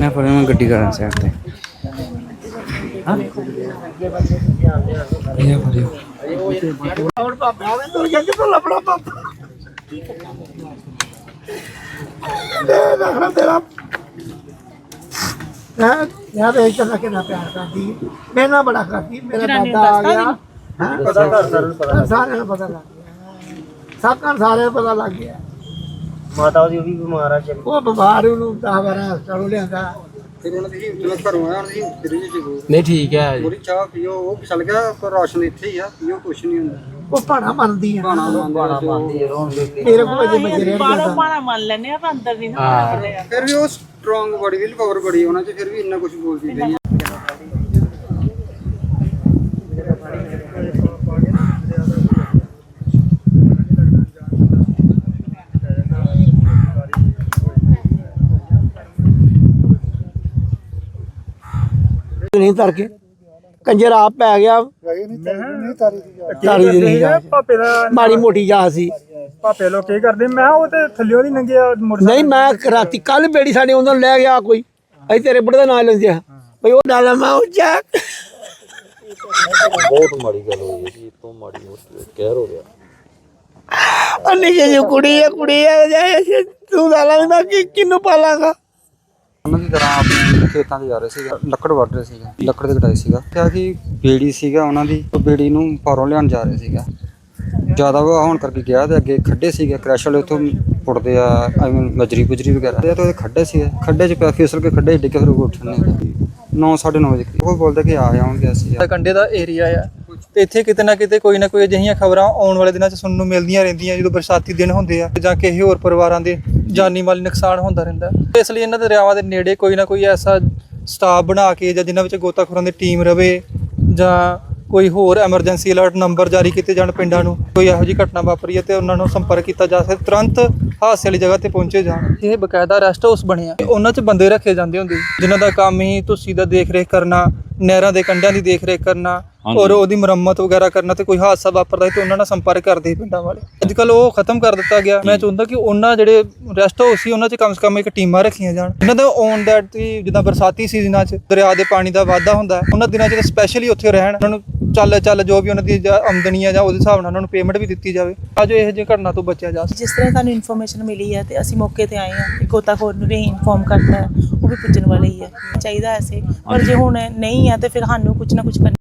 ਮੈਂ ਫੜਿਆ ਮੈਂ ਗੱਡੀ ਕਰਾਂ ਸਾਈਡ ਤੇ। ਇਹ ਫੜਿਓ। ਹੁਣ ਬਾਬਾ ਵੀ ਤੁਰ ਗਿਆ ਕਿੱਥੋਂ ਲੱਭਣਾ ਬਾਬਾ ਲੈ ਰੱਖਣਾ ਤੇਰਾ। ਹਾਂ? ਯਾਰ ਇਹ ਚੰਨਾ ਕਿੰਨਾ ਪਿਆਰ ਕਰਦੀ ਹੈ। ਮੇਰੇ ਨਾਲ ਬੜਾ ਕਰਦੀ ਮੇਰਾ ਦਾਦਾ ਆ ਗਿਆ। ਹਾਂ? ਪਤਾ ਕਰ ਸਾਰਿਆਂ ਨੂੰ ਪਤਾ ਲੱਗ ਗਿਆ। ਸਾਕਾਂ ਸਾਰਿਆਂ ਨੂੰ ਪਤਾ ਲੱਗ ਗਿਆ। ਮਾਤਾ ਉਹਦੀ ਉਹ ਵੀ ਬਿਮਾਰ ਆ ਚੱਲ ਉਹ ਬਿਮਾਰ ਉਹਨੂੰ 10 12 ਹਸਪਤਾਲੋਂ ਲਿਆਂਦਾ। ਫਿਰ ਉਹਨਾਂ ਦੀ ਜਦੋਂ ਘਰੋਂ ਆਇਆ ਉਹਨਾਂ ਦੀ ਫਰੀ ਗੋ ਨਹੀਂ ਠੀਕ ਹੈ ਪੂਰੀ ਚਾਹ ਪੀਓ ਉਹ ਚੱਲ ਗਿਆ ਪਰ ਰਾਸ਼ਨ ਇੱਥੇ ਹੀ ਆ ਪੀਓ ਕੁਛ ਨਹੀਂ ਹੁੰਦਾ। ਉਹ ਭਾਣਾ ਮੰਨਦੀ ਹੈ ਬਾਣਾ ਮੰਨਦੇ ਮੇਰੇ ਕੋਲ ਅਜੇ ਬਚੇ ਬਾਹਰੋਂ ਮਾਣਾ ਮੰਨ ਲੈਨੇ ਆ ਪਰ ਅੰਦਰ ਨਹੀਂ ਨਾ ਮੰਨਦੇ ਆ ਫਿਰ ਵੀ ਉਹ ਸਟਰੋਂਗ ਬੜੀ ਵਿਲ ਪਾਵਰ ਬੜੀ ਉਹਨਾਂ ਚ ਫਿਰ ਵੀ ਇੰਨਾ ਕੁਝ ਬੋਲਦੀ ਆ। ਨਹੀਂ ਤਰ ਕੇ ਕੰਜਰ ਆਪ ਪੈ ਗਿਆ। ਤਾਰੀ ਦੀ ਨਹੀਂ ਜਾ ਪਾਪੇ ਦਾ ਮਾੜੀ ਮੋਟੀ ਜਾ ਸੀ। ਪਾਪੇ ਲੋਕ ਕੀ ਕਰਦੇ? ਮੈਂ ਉਹ ਤੇ ਥੱਲਿਓ ਦੀ ਲੰਘਿਆ ਮੋਟਰਸਾਈਕਲ ਨਹੀਂ ਮੈਂ ਰਾਤੀ ਕੱਲ ਬੇੜੀ ਸਾਡੇ ਉਹਨਾਂ ਨੂੰ ਲੈ ਗਿਆ ਕੋਈ। ਅਸੀਂ ਤੇਰੇ ਬੁੜੇ ਦਾ ਨਾਂ ਲੈਂਦੇ ਆ। ਭਈ ਉਹ ਡਾਲਾ ਮੈਂ ਉਹ ਜਾ ਬਹੁਤ ਮਾੜੀ ਗੱਲ ਹੋਈ ਹੈ ਜੀ ਇਹ ਤੋਂ ਮਾੜੀ ਹੋਰ ਕਹਿਰ ਹੋ ਗਿਆ। ਉਹ ਨਿੱਕੀ ਜਿਹੀ ਕੁੜੀ ਹੈ ਕੁੜੀ ਹੈ ਤੂੰ ਡਾਲਾ ਮੈਂ ਕਿ ਕਿੰਨੂੰ ਪਾਲਾਂਗਾ? ਉਹਨਾਂ ਦੀ ਤਰ੍ਹਾਂ ਆਪਣੇ ਖੇਤਾਂ 'ਚ ਜਾ ਰਹੇ ਸੀਗੇ, ਲੱਕੜ ਵੱਢ ਰਹੇ ਸੀਗੇ, ਲੱਕੜ ਦੇ ਕਟਾਈ ਸੀਗਾ। ਕਿਹਾ ਕਿ ਬੇੜੀ ਸੀਗਾ ਉਹਨਾਂ ਦੀ, ਉਹ ਬੇੜੀ ਨੂੰ ਪਾਰੋਂ ਲਿਆਉਣ ਜਾ ਰਹੇ ਸੀਗਾ। ਜ਼ਿਆਦਾ ਵਹਾ ਹੋਣ ਕਰਕੇ ਗਿਆ ਤੇ ਅੱਗੇ ਖੱਡੇ ਸੀਗੇ, ਕ੍ਰੈਸ਼ ਵਾਲੇ ਉੱਥੋਂ ਪੁੱਟਦੇ ਆ, ਆਈ ਮੀਨ ਮਜਰੀ ਗੁਜਰੀ ਵਗੈਰਾ। ਤੇ ਉਹਦੇ ਖੱਡੇ ਸੀਗੇ, ਖੱਡੇ 'ਚ ਪਿਆ ਫਿਸਲ ਕੇ ਖੱਡੇ 'ਚ ਡਿੱਗੇ, ਫਿਰ ਉਹ ਉੱਠਣ ਨਹੀਂ 9:30 ਵਜੇ ਉਹ ਬੋਲਦਾ ਕਿ ਆ ਜਾਵਾਂਗੇ ਅਸੀਂ। ਕੰਡੇ ਦਾ ਏਰੀਆ ਆ। ਤੇ ਇੱਥੇ ਕਿਤੇ ਨਾ ਕਿਤੇ ਕੋਈ ਨਾ ਕੋਈ ਅਜਿਹੀਆਂ ਖਬਰਾਂ ਆਉਣ ਵਾਲੇ ਦਿਨਾਂ 'ਚ ਸੁਣਨ ਨੂੰ ਮਿਲਦੀਆਂ ਰਹਿੰਦੀਆਂ, ਜਦੋਂ ਬਰਸਾਤੀ ਦਿਨ ਹੁੰਦੇ ਆ, ਜਾਂ ਕਿਸੇ ਹੋਰ ਪਰਿਵਾਰਾਂ ਦੇ ਜਾਨੀ ਮਾਲੀ ਨੁਕਸਾਨ ਹੁੰਦਾ ਰਹਿੰਦਾ। ਇਸ ਲਈ ਇਹਨਾਂ ਦਰਿਆਵਾਂ ਦੇ ਨੇੜੇ ਕੋਈ ਨਾ ਕੋਈ ਐਸਾ ਸਟਾਫ ਬਣਾ ਕੇ ਜਾਂ ਜਿਨ੍ਹਾਂ ਵਿੱਚ ਗੋਤਾਖੋਰਾਂ ਦੀ ਟੀਮ ਰਵੇ ਜਾਂ ਕੋਈ ਹੋਰ ਐਮਰਜੈਂਸੀ ਅਲਰਟ ਨੰਬਰ ਜਾਰੀ ਕੀਤੇ ਜਾਣ ਪਿੰਡਾਂ ਨੂੰ ਕੋਈ ਇਹੋ ਜਿਹੀ ਘਟਨਾ ਵਾਪਰੀ ਹੈ ਤੇ ਉਹਨਾਂ ਨੂੰ ਸੰਪਰਕ ਕੀਤਾ ਜਾ ਸਕੇ। ਤੁਰੰਤ ਹਾਦਸੇ ਵਾਲੀ ਜਗ੍ਹਾ ਤੇ ਪਹੁੰਚੇ ਜਾਣ। ਇਹ ਬਕਾਇਦਾ ਰੈਸਟ ਹਾਊਸ ਬਣਿਆ ਉਹਨਾਂ 'ਚ ਬੰਦੇ ਰੱਖੇ ਜਾਂਦੇ ਹੁੰਦੇ ਜਿਨ੍ਹਾਂ ਦਾ ਕੰਮ ਹੀ ਤੁਸੀਂ ਦਾ ਦੇਖ ਰੇਖ ਕਰਨਾ ਨਹਿਰਾਂ ਦੇ ਕੰਢਿਆਂ ਦੀ ਦੇਖ ਰੇਖ ਕਰਨਾ ਔਰ ਉਹਦੀ ਮੁਰੰਮਤ ਵਗੈਰਾ ਕਰਨਾ ਤੇ ਕੋਈ ਹਾਦਸਾ ਵਾਪਰਦਾ ਹੈ ਤੇ ਉਹਨਾਂ ਨਾਲ ਸੰਪਰਕ ਕਰਦੇ ਪਿੰਡਾਂ ਵਾਲੇ। ਅੱਜ ਕੱਲ ਉਹ ਖਤਮ ਕਰ ਦਿੱਤਾ ਗਿਆ। ਮੈਂ ਚਾਹੁੰਦਾ ਕਿ ਉਹਨਾਂ ਜਿਹੜੇ ਰੈਸਟ ਹਾਊਸ ਸੀ ਉਹਨਾਂ 'ਚ ਕਮ ਸੇ ਕਮ ਇੱਕ ਟੀਮਾਂ ਰੱਖੀਆਂ ਜਾਣ। ਇਹਨਾਂ ਦਾ ਔਨ ਦੈਟ ਜਿੱਦਾਂ ਬਰਸਾਤੀ ਸੀਜ਼ਨਾਂ 'ਚ ਦਰਿਆ ਦੇ ਪਾਣੀ ਦਾ ਵਾਧਾ ਹੁੰਦਾ ਉਹਨਾਂ ਦਿਨਾਂ 'ਚ ਸਪੈਸ਼ਲੀ ਉੱਥੇ ਰਹਿਣ ਉਹਨਾਂ ਨੂੰ ਚੱਲ ਚੱਲ ਜੋ ਵੀ ਉਹਨਾਂ ਦੀ ਆਮਦਨੀ ਹੈ ਜਾਂ ਉਹਦੇ ਹਿਸਾਬ ਨਾਲ ਉਹਨਾਂ ਨੂੰ ਪੇਮੈਂਟ ਵੀ ਦਿੱਤੀ ਜਾਵੇ। ਤਾਂ ਜੋ ਇਹੋ ਜਿਹੀ ਘਟਨਾ ਤੋਂ ਬਚਿਆ ਜਾ ਸਕੇ ਜਿਸ ਤਰ੍ਹਾਂ ਸਾਨੂੰ ਇਨਫੋਰਮੇਸ਼ਨ ਮਿਲੀ ਹੈ ਤੇ ਅਸੀਂ ਮੌਕੇ ਤੇ ਆਏ ਹਾਂ ਗੋਤਾਖੋਰ ਨੂੰ ਵੀ ਇਨਫੋਰਮ ਕਰਤਾ ਹੈ ਉਹ ਵੀ ਪੁੱਜਣ ਵਾਲੇ ਹੀ ਹੈ ਚਾਹੀਦਾ ਐਸੇ, ਪਰ ਜੇ ਹੁਣ ਨਹੀਂ ਹੈ ਤੇ ਫਿਰ ਸਾਨੂੰ ਕੁਝ ਨਾ ਕੁਝ